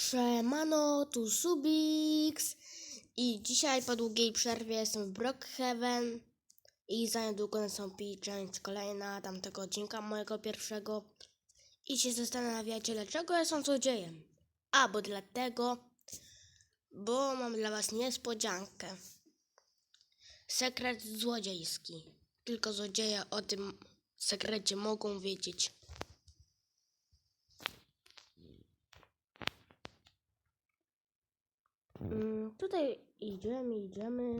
Siemano, tu Subix i dzisiaj po długiej przerwie jestem w Brookhaven i za niedługo nastąpi część kolejna tamtego odcinka mojego pierwszego i się zastanawiacie dlaczego ja jestem złodziejem. A, bo dlatego, bo mam dla was niespodziankę. Sekret złodziejski. Tylko złodzieje o tym sekrecie mogą wiedzieć. Mm, tutaj idziemy, idziemy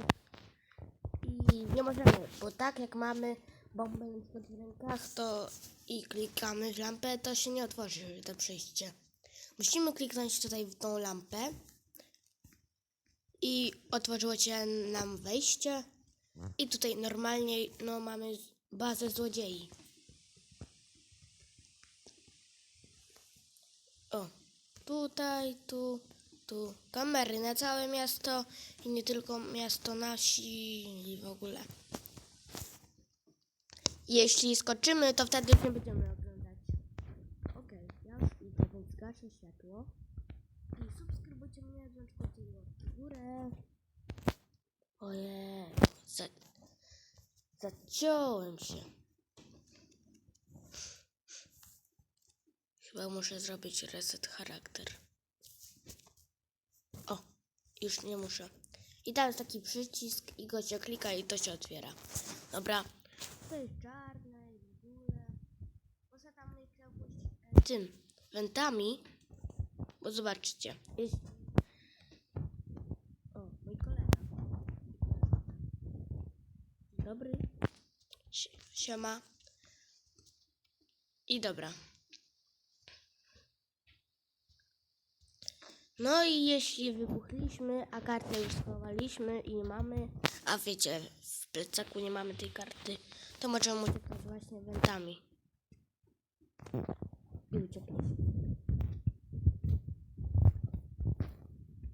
i nie możemy, bo tak jak mamy bombę na w rękach, to i klikamy w lampę, to się nie otworzy to przejście. Musimy kliknąć tutaj w tą lampę i otworzyło się nam wejście i tutaj normalnie no mamy bazę złodziei. O, tutaj, tu, tu. Kamery na całe miasto i nie tylko miasto nasi i w ogóle. Jeśli skoczymy, to wtedy już nie będziemy oglądać. Okej, ja już idę, więc gaszę światło. I subskrybujcie mnie, włącz łapki w górę. Ojej, za... zaciąłem się. Chyba muszę zrobić reset charakter. Już nie muszę. I tam jest taki przycisk i go się klika i to się otwiera. Dobra. To jest czarne i w ogóle. Poza tam jakoś, tym wentami, bo zobaczcie. Jest... O, mój kolega. Dobry. Sie- Siema. I dobra. No i jeśli wybuchliśmy, a kartę już schowaliśmy i mamy, a wiecie, w plecaku nie mamy tej karty, to możemy uciekać właśnie wentami. I uciekliśmy.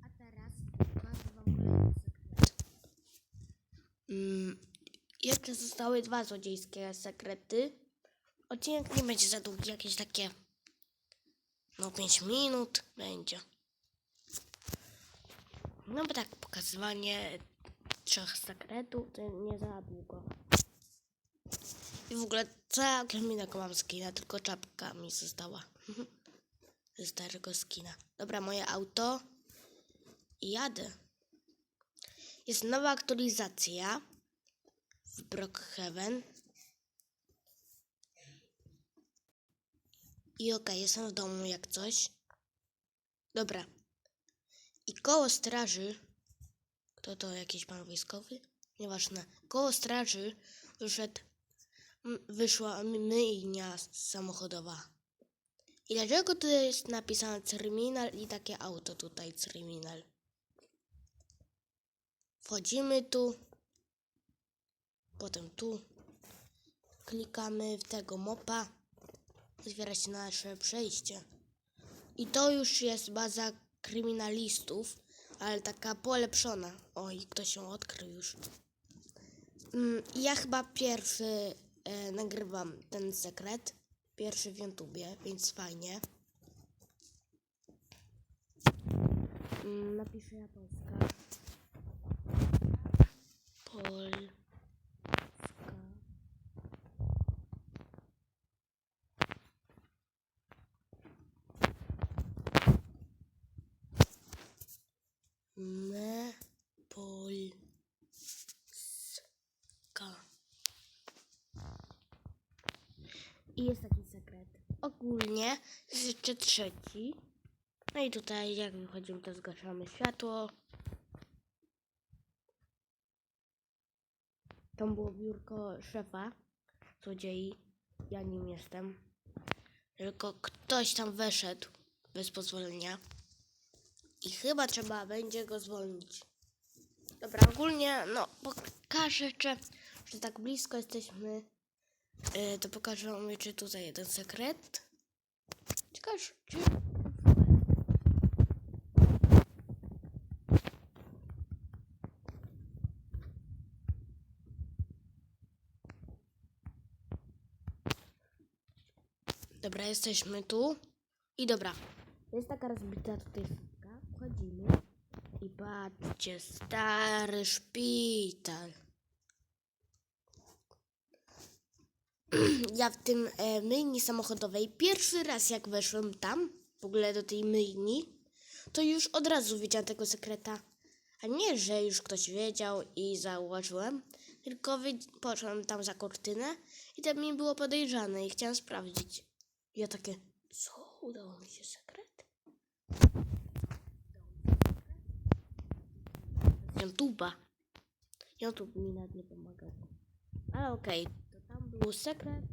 A teraz pokażę wam kolejny. Mm, jeszcze zostały dwa złodziejskie sekrety. Odcinek nie będzie za długi, jakieś takie no 5 minut będzie. No bo tak, pokazywanie trzech sekretów to nie za długo. I w ogóle całkiem innego mam skina, tylko czapka mi została. Ze starego skina. Dobra, moje auto. I jadę. Jest nowa aktualizacja w Brookhaven. I okej, jestem w domu jak coś. Dobra, i koło straży, kto to jakiś pan wojskowy? Nieważne. Koło straży wyszedł, wyszła myjnia samochodowa. I dlaczego tu jest napisane terminal i takie auto tutaj, terminal? Wchodzimy tu, potem tu, klikamy w tego mopa, otwiera się nasze przejście. I to już jest baza kryminalistów, ale taka polepszona. Oj, ktoś się odkrył już. Mm, ja chyba pierwszy e, nagrywam ten sekret. Pierwszy w YouTubie, więc fajnie. Mm, napiszę japońska. Polska. Jest taki sekret. Ogólnie jest jeszcze trzeci. No i tutaj jak wychodzimy to zgaszamy światło. Tam było biurko szefa złodziei. Ja nim jestem. Tylko ktoś tam weszedł bez pozwolenia. I chyba trzeba będzie go zwolnić. Dobra, ogólnie, no, pokażę jeszcze, że tak blisko jesteśmy. Yy, to pokażę wam jeszcze tutaj jeden sekret. Ciekawe, czy... Dobra, jesteśmy tu. I dobra, Jest taka rozbita tutaj. Wchodzimy i patrzcie, stary szpital. Ja w tym e, myjni samochodowej pierwszy raz jak weszłem tam, w ogóle do tej myjni, to już od razu wiedziałam tego sekreta. A nie, że już ktoś wiedział i zauważyłem, tylko poszłam tam za kurtynę i tam mi było podejrzane i chciałam sprawdzić. Ja takie, co? Udało mi się sekret? YouTube'a. YouTube mi nawet nie pomagał. Ale okej, to tam był sekret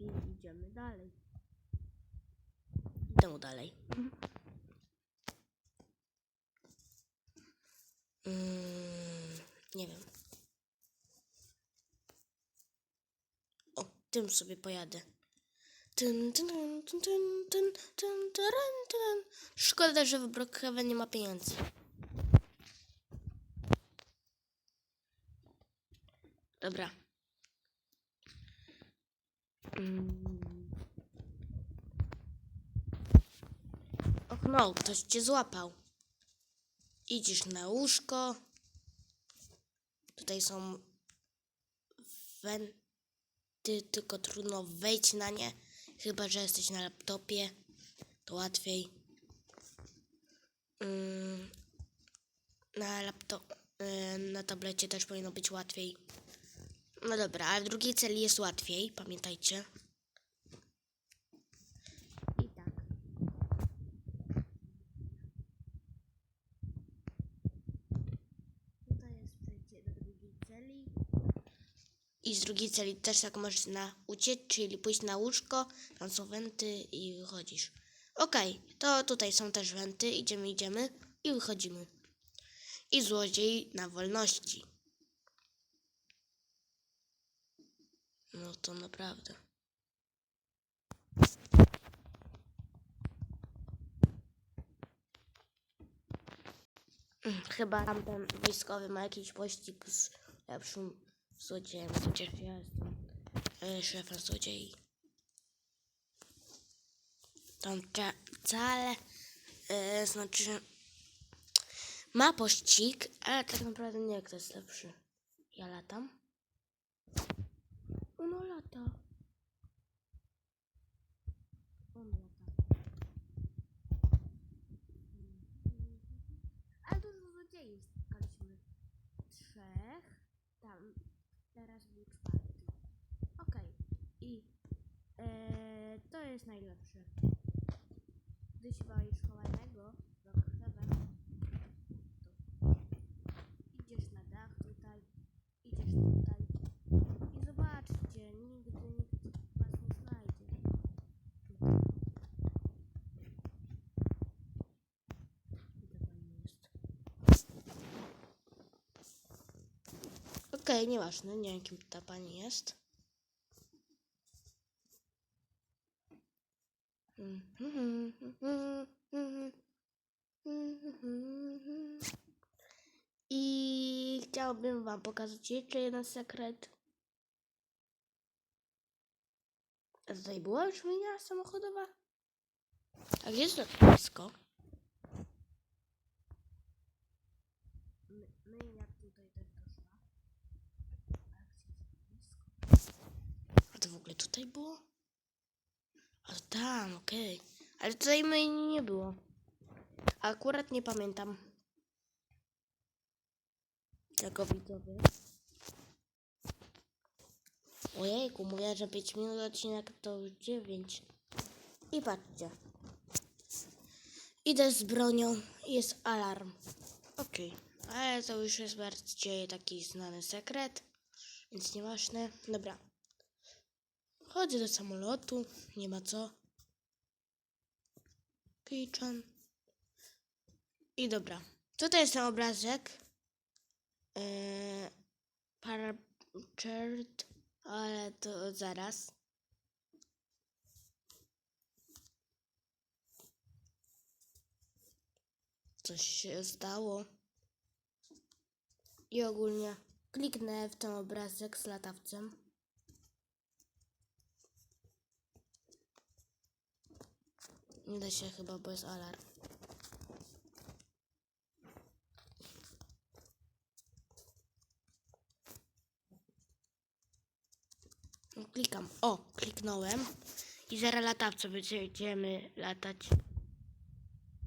i idziemy dalej. Idę dalej. Mm, nie wiem. O, tym sobie pojadę. Szkoda, że w Brookhaven nie ma pieniędzy. Dobra. Mm. Och no, ktoś cię złapał. Idziesz na łóżko. Tutaj są wenty, tylko trudno wejść na nie. Chyba, że jesteś na laptopie. To łatwiej. Mm, na laptop, y, na tablecie też powinno być łatwiej. No dobra, ale w drugiej celi jest łatwiej, pamiętajcie. I tak. Tutaj jest przejście do drugiej celi. I z drugiej celi też tak można uciec, czyli pójść na łóżko, tam są wenty i wychodzisz. Okej, to tutaj są też wenty, idziemy, idziemy i wychodzimy. I złodziej na wolności. No to naprawdę. Mm, Chyba tamten wojskowy ma jakiś pościg z lepszym złodziejem, chociaż ja jestem e, szefem złodziei. Tam wcale, e, znaczy, ma pościg, ale tak naprawdę nie kto jest lepszy. Ja latam. Ono lata. On lata. Ale dużo złodziei spotkaliśmy. Trzech. Tam. Teraz był czwarty. Okej. I e, to jest najlepsze. Gdy się boisz chowanego, do krzewa, to idziesz na dach tutaj, idziesz tutaj. I zobaczcie, nigdy nikt was nie znajdzie. Tutaj. Gdzie pani jest? Okej, nieważne, nie wiem kim ta pani jest. I chciałbym wam pokazać jeszcze jeden sekret. A tutaj była już linia samochodowa? A gdzie jest lotnisko? My, myjnia tutaj też doszła. Ogóle tutaj było? A tam, okej. Ale tutaj myjni nie było. Akurat nie pamiętam. Tego widzowie. Ojejku, mówię, że 5 minut odcinek to już 9. I patrzcie. Idę z bronią jest alarm. Okej, ale to już jest bardziej taki znany sekret, więc nieważne. Dobra. Chodzę do samolotu, nie ma co. Kitchen. I dobra. Tutaj jest ten obrazek. Eee, ale to zaraz. Coś się stało. I ogólnie kliknę w ten obrazek z latawcem. Nie da się chyba, bo jest alarm. No, Klikam. O, kliknąłem. I zaraz latawcem będziemy latać.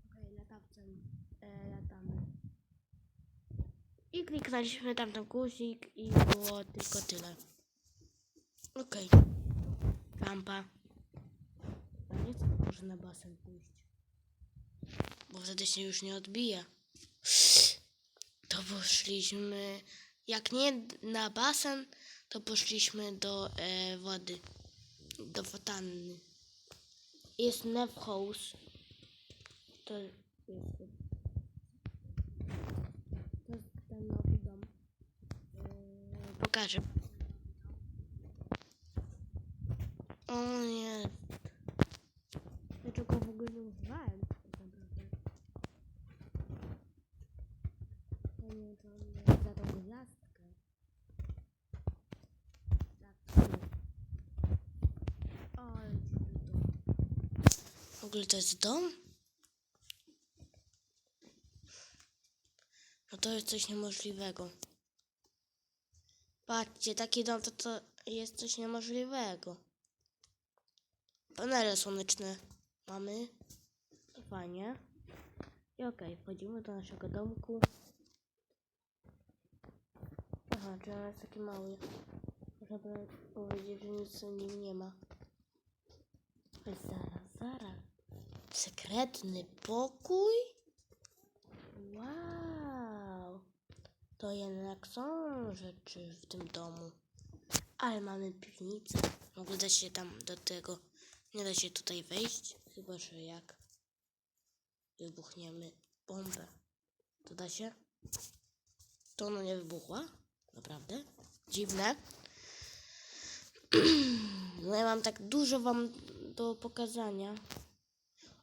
Okej, latawcem e, latamy. I kliknęliśmy tam ten guzik i było tylko tyle. Okej. Lampa. A nie chcę może na basen pójść. Bo wtedy się już nie odbija. To poszliśmy. Jak nie na basen, to poszliśmy do e, wody. Do fontanny. Jest Nev House. To jest. To jest ten nowy dom. E, pokażę. O nie. Ogóle nie używałem? Ja nie co on za tą gwiazdkę. Tak. O. W ogóle to jest dom? No to jest coś niemożliwego. Patrzcie, taki dom to, to jest coś niemożliwego. Panele słoneczne mamy. Fajnie. I okej, wchodzimy do naszego domku. Aha, czy on jest taki mały. Można by powiedzieć, że nic w nim nie ma. Oj, zaraz, zaraz. Sekretny pokój? Wow. To jednak są rzeczy w tym domu. Ale mamy piwnicę. W ogóle da się tam do tego. Nie da się tutaj wejść. Chyba, że jak wybuchniemy bombę. To da się? To ona nie wybuchła? Naprawdę? Dziwne. No ja mam tak dużo wam do pokazania.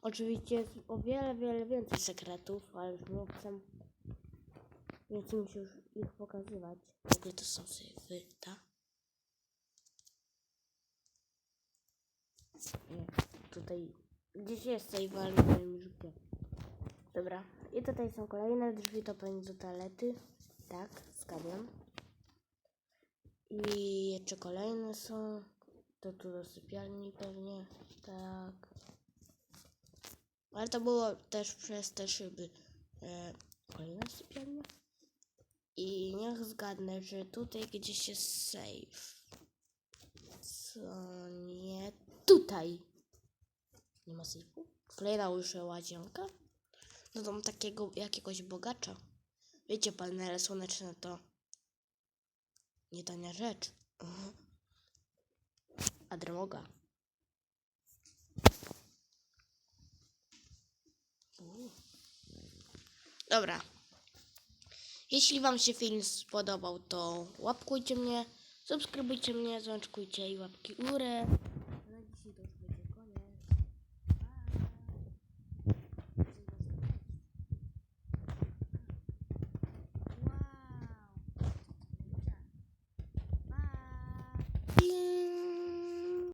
Oczywiście jest o wiele, wiele więcej sekretów, ale już nie chcę. Nie chcę mi się już ich pokazywać. W ogóle to są syfy, tak? Nie, tutaj gdzieś jest save, ale nie wiem. Dobra, i tutaj są kolejne drzwi, to pewnie do toalety. Tak, zgadłem. I jeszcze kolejne są. To tu do sypialni pewnie. Tak. Ale to było też przez te szyby. E, kolejna sypialnia. I niech zgadnę, że tutaj gdzieś jest safe. Co nie? Tutaj. Nie ma safe'u? Kolejna już łazienka? No dom takiego jakiegoś bogacza. Wiecie, panele słoneczne to nie tania rzecz. A droga. Dobra. Jeśli Wam się film spodobał, to łapkujcie mnie, subskrybujcie mnie, złączkujcie i łapki górę.